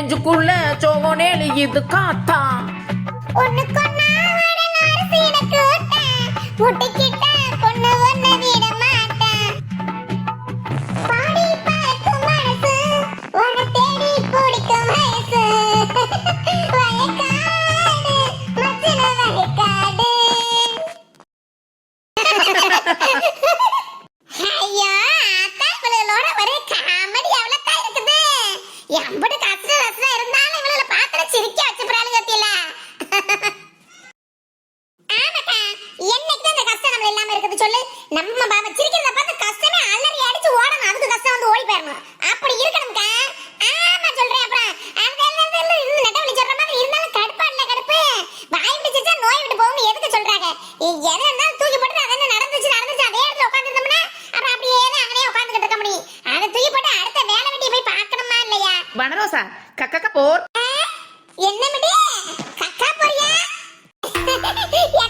நெஞ்சுக்குள்ள சோகோனேலி இது காத்தா. ஒண்ணுக்கு நான் வரலாறு சீனக்கு முட்டைக்கு தூக்கி போட்டு நடந்துச்சு நடந்துச்சு. அதே இடத்துல உட்காந்துருந்தோம்னா அப்புறம் அப்படியே தான் அங்கேயே உட்காந்துக்கிட்டு இருக்க தூக்கி போட்டு அடுத்த வேலை வெட்டி போய் பார்க்கணுமா இல்லையா? வனரோசா கக்கக்க போர். என்ன மிடி? கக்கா போறியா?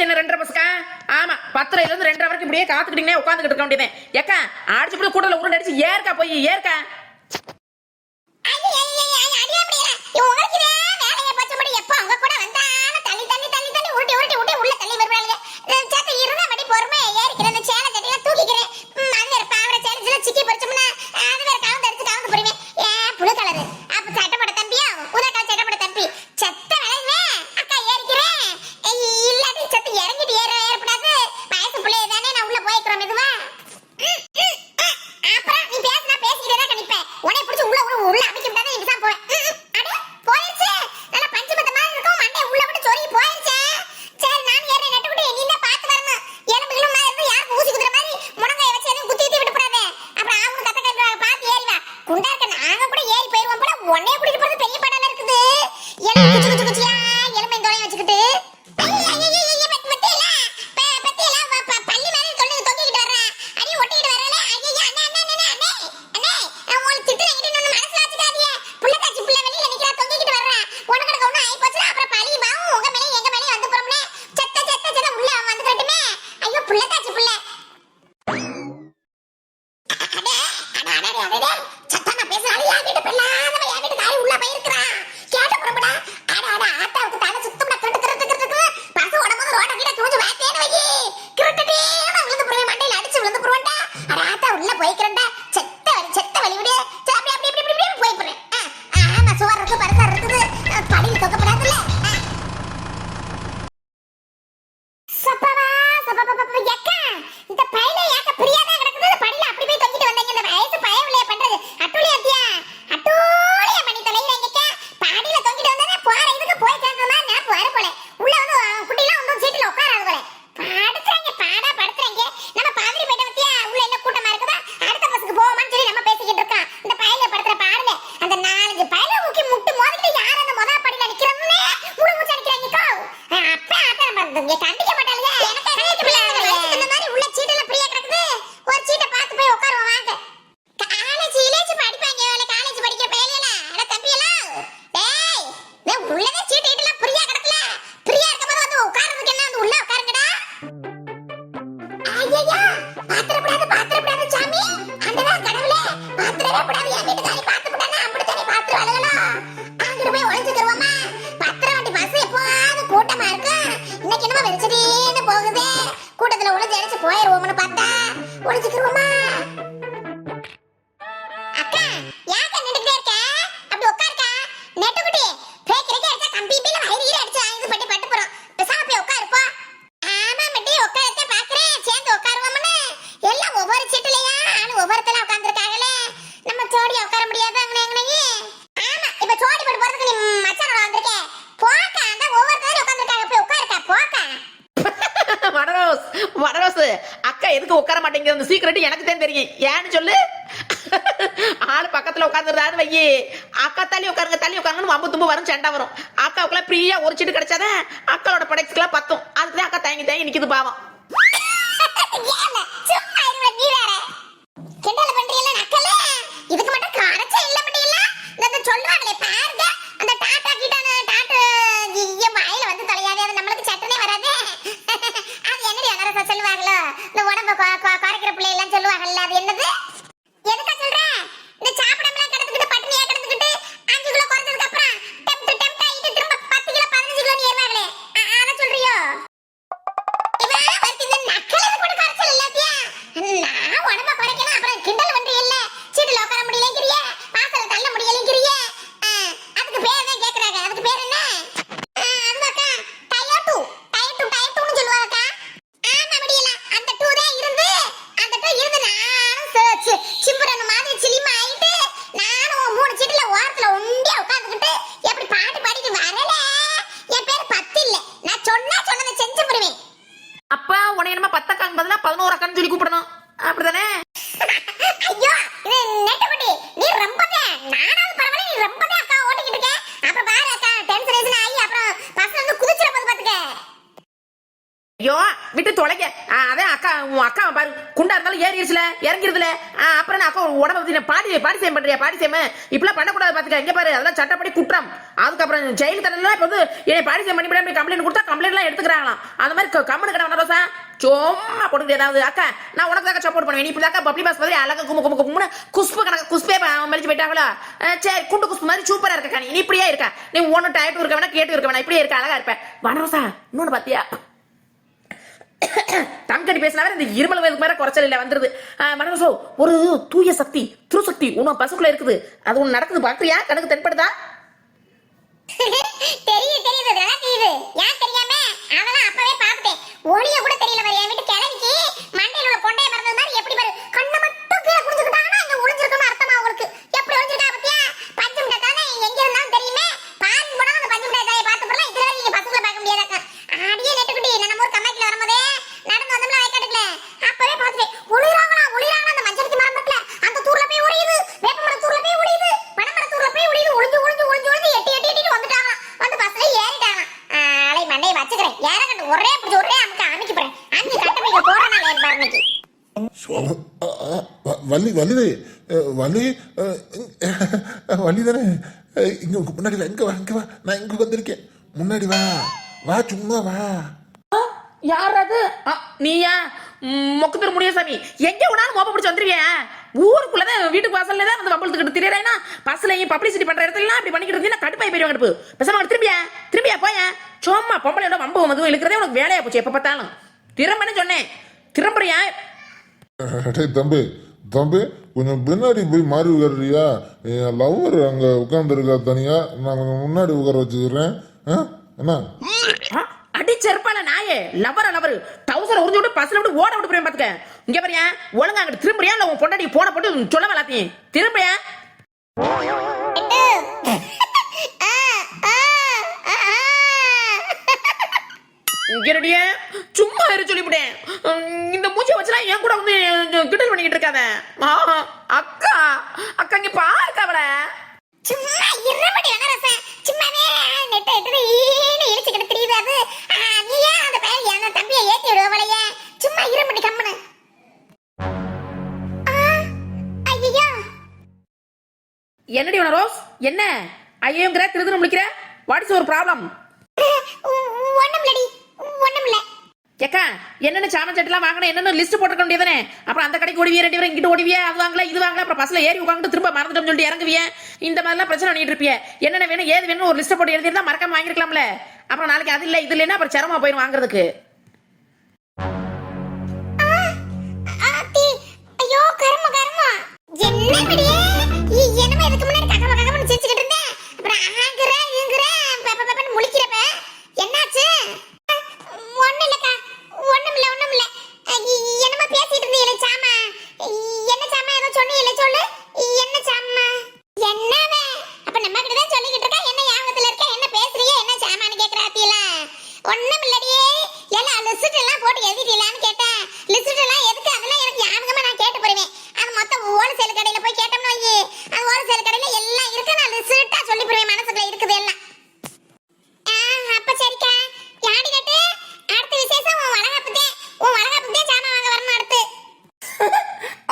என்ன ரெண்டரை பஸ்க்கா ஆமா பத்தரையில இருந்து ரெண்டரை வரைக்கும் இப்படியே காத்துக்கிட்டீங்கன்னா உட்காந்துக்கிட்டு இருக்க வேண்டியது ஏக்கா அடிச்சு கூட கூட்டத்தில் உருண்டு அடிச்சு ஏற்கா போய் ஏற்கா கூட்டத்துல போயிருவோம்னு பார்த்தா ஒளிஞ்சுக்கிறோமா சீக்கிரட் தெரியும். ஏன்னு சொல்லு? ஆளு பக்கத்துல உட்காந்துருந்தாரு வையி. அக்கா தள்ளி உட்காருங்க தள்ளி உட்காருங்கன்னு வம்பு தும்பு வரும் சண்டை வரும். அக்காவுக்குலாம் ஃப்ரீயா ஒரு சீட்டு கிடைச்சாதான் அக்காவோட படைக்குலாம் பத்தும். அதுக்கு அக்கா தயங்கி தயங்கி நிக்குது பாவம். கிண்டல் பண்றீல்ல, நக்கலு? இதுக்கு மட்டும் கரைச்சே இல்ல முடியல இந்த இந்த சொல்றாங்களே, பாருங்க, அந்த டாட்டா கீட்டான டாட்டு வாயில வந்து தொலையாதே, அது நம்மளுக்கு சட்டுனே வராதே. அது என்னடி அனரசா சொல்லுவாங்களோ? இந்த உடம்ப எதுக்கா உன் அக்கா பாரு குண்டா இருந்தாலும் ஏறிடுச்சுல இறங்கிருதுல. அப்புறம் என்ன அக்கா உடம்பு பத்தி பாடி பாடி செய்ய பண்றியா பாடி செய்ய இப்பெல்லாம் பண்ணக்கூடாது பாத்துக்க இங்க பாரு அதெல்லாம் சட்டப்படி குற்றம். அதுக்கப்புறம் ஜெயில் தண்டனை இப்போ வந்து என்னை பாடி செய்ய பண்ணி போய் கம்ப்ளைண்ட் கொடுத்தா கம்ப்ளைண்ட் எல்லாம் எடுத்துக்கிறாங்களாம். அந்த மாதிரி கம்மனு கடை வந்தா சும்மா போட்டுக்கிட்டு ஏதாவது அக்கா நான் உனக்கு தாக்க சப்போர்ட் பண்ணுவேன். நீ இப்படி தாக்கா பப்ளி பாஸ் மாதிரி அழகா கும்பு கும்பு கும்புன்னு குஸ்பு கணக்கு குஸ்பே மலிச்சு போயிட்டாங்களா? சரி குண்டு குஸ்பு மாதிரி சூப்பரா இருக்க நீ இப்படியே இருக்க. நீ ஒன்னு டயட்டு இருக்க வேணா கேட்டு இருக்க வேணா இப்படியே இருக்க அழகா இருப்பேன் வனரோசா இன்னொன்னு பாத்தியா? தங்கடி பேசினாவே இந்த இருமல் வயதுக்கு மேல குறைச்சல் இல்ல வந்துருது. மனசோ ஒரு தூய சக்தி திருசக்தி உன் பசுக்குள்ள இருக்குது. அது ஒண்ணு நடக்குது பாக்குறியா? கணக்கு தென்படுதா? தெரியுது தெரியுது. நல்லா தெரியுது. ஏன் தெரியாம? அதெல்லாம் அப்பவே பாத்துட்டேன் ஒளிய கூட தெரியல பாரு என் வீட்டு கிழவிக்கு மண்டையில உள்ள பொண்ணை மறந்தது மாதிரி எப்படி பாரு கண்ணை மட்டும் கீழே குடிச்சுக்கிட்டாங்கன்னா இங்க ஒளிஞ்சிருக்கணும் அர்த்தமா அவங்களுக்கு எப்படி ஒளிஞ்சிருக்கா பத்தியா பஞ்சு மிட்டாய் தானே எங்க இருந்தாலும் தெரியுமே பாருங்க போனா அந்த பஞ்சு மிட்டாய் தாயை பார்த்து போறலாம் இதுல நீங்க பசங்களை பார்க்க முடியாதாக்கா அடியே நெட்டுக்குட்டி நான் நம்ம ஒரு கம்மாய்க்குல வரும்போதே நடந்து வந்தோம்ல வயக்காட்டுக்குள்ள அப்பவே பார்த்துட்டேன் ஒளிராங்களா ஒளிராங்களா அந்த மஞ்சளுக்கு மரம் இருக்குல்ல அந்த தூர்ல போய் ஒளியுது வேப்பமர தூர்ல போய் ஒளியுது பனமர தூர்ல போய் ஒளியுது ஒளிஞ்சு ஒளிஞ்சு ஒளிஞ்சு ஒளிஞ்சு எட்டி எட்டி எட்டிட்டு வந்துட்டாங்க வந்து பஸ்ல ஏறிட்டாங்க ஆளை மண்டையை வச்சுக்கிறேன் ஏறக்கட்டு ஒரே பிடிச்சி ஒரே அமுக்க அமைக்க போறேன் அஞ்சு கட்டமைக்க போறனால என் பாருனைக்கு சோகம் ஆ, ஆ, வ- வள்ளி வள்ளிதே அஹ், வள்ளி வள்ளி தானே? இங்க முன்னாடி வா இங்க வா இங்க வா. நான் இங்க வந்திருக்கேன். முன்னாடி வா. வா சும்மா வா. யார் அது? நீயா? ம், மொக்கு திரு முடியசாமி எங்க வேணாலும் மோப்ப பிடிச்சு வந்துருவியா? ஊருக்குள்ளதான் வீட்டுக்கு வாசல்ல தான் வந்து வம்பளத்துக்கிட்டு திரியறேன்னா பஸ்ல பப்ளிசிட்டி பண்ற இடத்துல இப்படி பண்ணிக்கிட்டு இருந்தீங்கன்னா கடுப்பாய் போயிருவாங்க அடுப்பு. பேசாம திரும்பியா? திரும்பியா போயா? சும்மா பொம்பளையோட வம்பு வந்து இழுக்கிறதே உனக்கு வேலையா போச்சு எப்ப பார்த்தாலும். திரும்பன்னு சொன்னேன். திரும்புறியா? தம்பி தம்பி கொஞ்சம் பின்னாடி போய் மாறி உட்காருறியா? என் லவ்வர் அங்க உட்காந்துருக்கா தனியா? நான் கொஞ்சம் முன்னாடி உட்கார வச்சுக்கிறேன். ஆ? என்ன அடி செருப்பால நாயே. லவர லவர் டவுசர் உறிஞ்சு விட்டு பஸ்ல விட்டு ஓட விட்டு போய் பாத்துக்க. இங்க பாரியா ஒழுங்கா அங்கிட்டு திரும்புறியா? இல்ல உன் பொண்டாட்டி போன போட்டு சொல்ல வளாத்தையும் திரும்பியா ஆ, ஆ, ஆ, ஆ. இங்கடியே சும்மா இரு சொல்லிவிட்டேன் இந்த மூச்சை வச்சுலாம் என் கூட வந்து கிண்டல் பண்ணிக்கிட்டு இருக்காத அக்கா அக்கா இங்க பாருக்கா அவளை சும்மா இருமடி வனரசன் சும்மாவே நெட்ட எடுத்து ஈனு இழிச்சுக்கிட்டு தெரியுது அது நீ ஏன் அந்த பையன் என் தம்பியை ஏத்தி விடுவலைய சும்மா இருமடி கம்முனு ஐயோ என்னடி உன ரோஸ் என்ன ஐயோங்கிற திருதுன்னு முடிக்கிற வாட்ஸ் ஒரு ப்ராப்ளம் ஏக்கா என்னென்ன சாமன் சட்டெல்லாம் வாங்கணும் என்னென்ன லிஸ்ட் போட்டுக்க வேண்டியதானே அப்புறம் அந்த கடைக்கு ஓடிவியே ரெண்டு பேரும் இங்கிட்டு ஓடிவியே? அது வாங்கல இது வாங்கல அப்புறம் பஸ்ல ஏறி உட்காந்து திரும்ப மறந்துட்டோம் சொல்லிட்டு இறங்குவியே? இந்த மாதிரிலாம் பிரச்சனை பண்ணிட்டு இருப்பியே. என்னென்ன வேணும் ஏது வேணும் ஒரு லிஸ்ட் போட்டு எழுதிருந்தா மறக்காம வாங்கிருக்கலாம்ல அப்புறம் நாளைக்கு அது இல்ல இது இல்லைன்னா அப்புறம் சிரமமா போயிடும் வாங்குறதுக்கு. ஐயோ கர்ம கருமா. என்ன படியே என்னமா இதுக்கு முன்னாடி ககம ககமன்னு சிரிச்சுக்கிட்டு இருந்தேன் அப்புறம் ஆங்குற ஈங்குற பெப்ப பெப்பன்னு முழிக்கிறப்ப என்னாச்சு ஒண்ணு இல்லக்கா ஒண்ணும் இல்ல ஒண்ணும் இல்ல என்னமா பேசிட்டு இருந்தீங்களே சாமா என்ன சாமா ஏதோ சொன்னீங்களே சொல்லு என்ன சாமா என்னவே அப்ப நம்ம கிட்ட தான் சொல்லிக்கிட்டு இருக்கா என்ன ஞாபகத்துல இருக்க என்ன பேசுறீங்க என்ன சாமான்னு கேக்குறாத்தியல ஒண்ணும் இல்லடியே எல்லாம் லிஸ்ட் எல்லாம் போட்டு எழுதிட்டீங்களான்னு கேட்டேன் லிஸ்ட் எல்லாம் எதுக்கு அதெல்லாம் எனக்கு ஞாபகமா நான் கேட்டு போடுவேன் அது மொத்தம் ஹோல்சேல் கடையில போய் கேட்டோம்னு வை அது ஹோல்சேல் கடையில எல்லாம் இருக்கு நான் லிஸ்ட்டா சொல்லி போடுவேன் மனசுக்குள்ள இருக்குது எல்லாம் ஆ, அப்ப சரிக்கா யாடி கேட்டு அடுத்த விசேஷம் உன் வளகாப்பு தான் உன் வளகாப்பு தான் சாமான் வாங்க வரணும் அடுத்து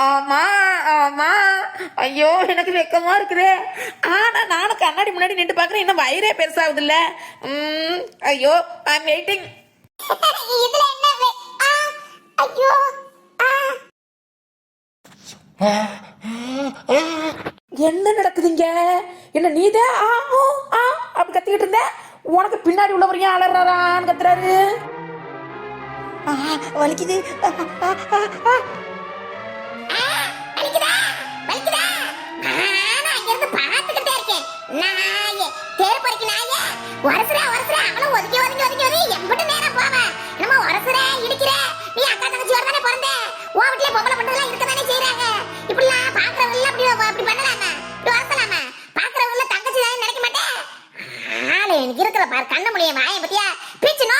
ஆமா ஆமா ஐயோ எனக்கு வெக்கமா இருக்குதே. ஆனா நானும் கண்ணாடி முன்னாடி நின்று பாக்குறேன் இன்னும் வயிறே பெருசாகுது இல்ல ஐயோ ஐ எம் வெயிட்டிங் என்ன ஐயோ என்ன நடக்குதுங்க என்ன நீதான் ஆமோ ஆ அப்படி கத்திக்கிட்டு இருந்த? உனக்கு பின்னாடி உள்ளவர் ஏன் அலறாரான்னு கத்துறாரு? வலிக்குது. நாயே வரசுரா வரசுரா அவளும் ஒதுக்கி ஒதுக்கி ஒதுக்கி. ஒதுக்கி எம்பிட்டு நேரம் போவேன். நம்ம வரசுரா இடிக்கிற. நீ அக்கா தங்கச்சி வர தானே பிறந்த. உன் வீட்டுல பொம்பளை பொண்ணுலாம் இருக்க தானே செய்யறாங்க இப்படிலாம் பாக்குறவங்க அப்படி அப்படி பண்ணலாமா? இப்படி வரசலாமா பாக்குறவங்க தங்கச்சி தான் நினைக்க மாட்டேன் ஆளு எனக்கு இருக்கிற பாரு. கண்ண மொழிய வாயை பத்தியா? பிச்சு நோ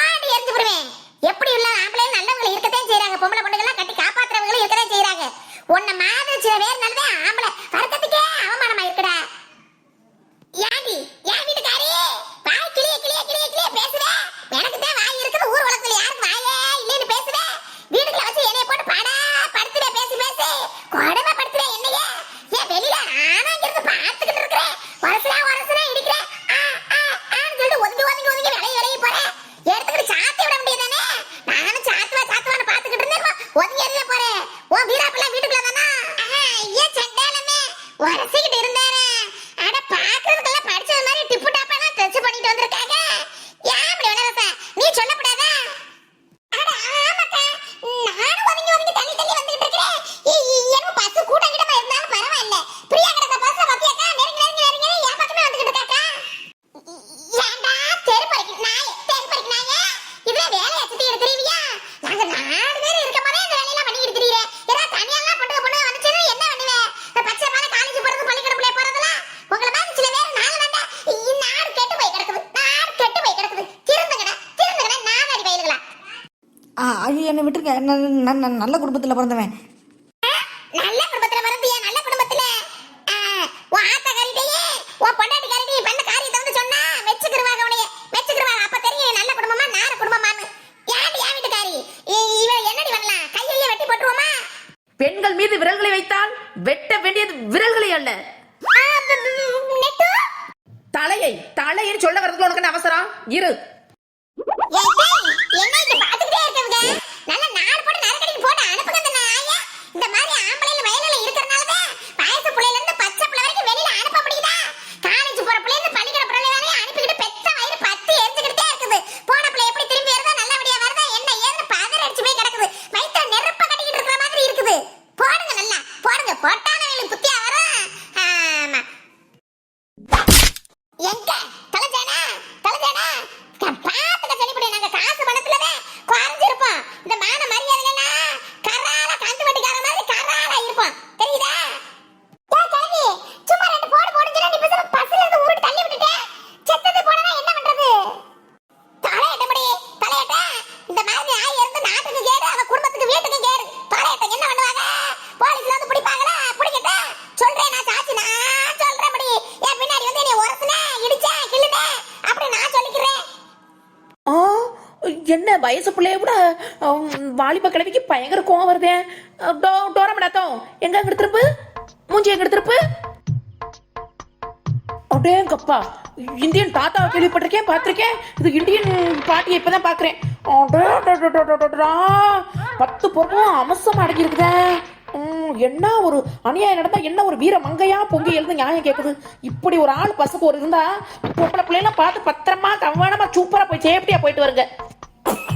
நான் நான் நல்ல குடும்பத்தில் பிறந்தவன். நல்ல குடும்பத்துல பிறந்தியா? நல்ல குடும்பத்துல. உன் ஆத்தக்காரிட்டையே உன் பொண்டாட்டிக்காரிட்டையே பண்ண காரியத்தை வந்து சொன்னா வச்சுக்கிருவாங்க உனைய வச்சுக்கிருவாங்க அப்ப தெரியும் நல்ல குடும்பமா நார குடும்பமான்னு. யாரு என் வீட்டுக்காரி? இ- இவ என்னடி பண்ணலாம்? கையையே வெட்டி போட்டுருவோமா? பெண்கள் மீது விரல்களை வைத்தால் வெட்ட வேண்டியது விரல்களை அல்ல. தலையை தலையை சொல்ல வரதுக்கு உனக்கு என்ன அவசரம்? இரு. சின்ன வயசு பிள்ளைய கூட வாலிப கிழவிக்கு பயங்கர கோவம் வருதே. டோ டோரமடாத்தோம் எங்க அங்கிட்டு திருப்பு மூஞ்சி எங்கிட்டு திருப்பு அடேங்கப்பா இந்தியன் தாத்தா கேள்விப்பட்டிருக்கேன் பார்த்துருக்கேன். இது இந்தியன் பாட்டியை இப்போதான் பார்க்குறேன். பத்து பொருளும் அமசம் அடங்கியிருக்குதே. என்ன ஒரு அநியாயம் நடந்தா என்ன ஒரு வீர மங்கையா பொங்கி எழுந்து நியாயம் கேட்குது? இப்படி ஒரு ஆள் பசுக்கு ஒரு இருந்தா பொம்பளை பிள்ளைலாம் பார்த்து பத்திரமா கவனமா சூப்பரா போய் சேஃப்டியா போயிட்டு வருங்க.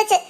めち。